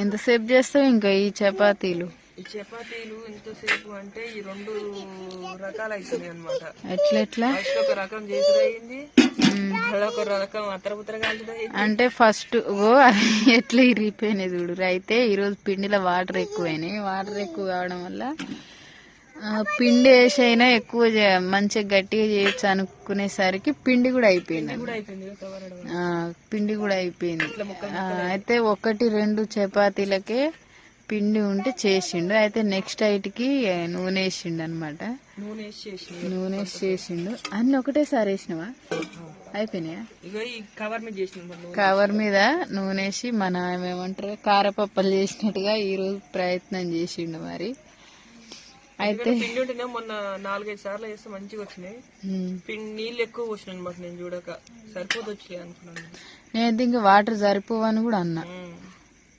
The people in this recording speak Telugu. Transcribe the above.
ఎంతసేపు చేస్తావు ఇంకా ఈ చపాతీలు? ఈ చపాతీలు ఎంతసేపు అంటే ఈ రెండు రకాలు అవుతున్నాయి అనమాట ఎట్లెట్లా ఫస్ట్ ఒక రకం అయింది మళ్ళీ ఒక రకం అంటే ఫస్ట్ ఓ ఎట్లా ఇరిగిపోయినాయి చూడు. అయితే ఈరోజు పిండిలో వాటర్ ఎక్కువైనాయి. వాటర్ ఎక్కువ కావడం వల్ల పిండి వేసి అయినా ఎక్కువ మంచిగా గట్టిగా చేయొచ్చు అనుకునేసరికి పిండి కూడా అయిపోయింది పిండి కూడా అయిపోయింది. అయితే ఒకటి రెండు చపాతీలకే పిండి ఉంటే చేసిండు. అయితే నెక్స్ట్ ఐట్కి నూనె వేసిండు అనమాట నూనె చేసిండు. అన్ని ఒకటేసారి వేసినవా? అయిపోయినాయా? కవర్ మీద నూనె. వేసి మన ఏమంటారు కారపప్పలు చేసినట్టుగా ఈ రోజు ప్రయత్నం చేసిండు మరి. అయితే పిండి ఉంటేనే మొన్న నాలుగైదు సార్లు వేస్తే మంచిగా వచ్చినాయి. పిండి నీళ్ళు ఎక్కువ పోసిన అనమాట నేను చూడక. సరిపోదు వచ్చాయి అనుకున్నాను. నేనైతే ఇంకా వాటర్ సరిపోవని కూడా అన్నా.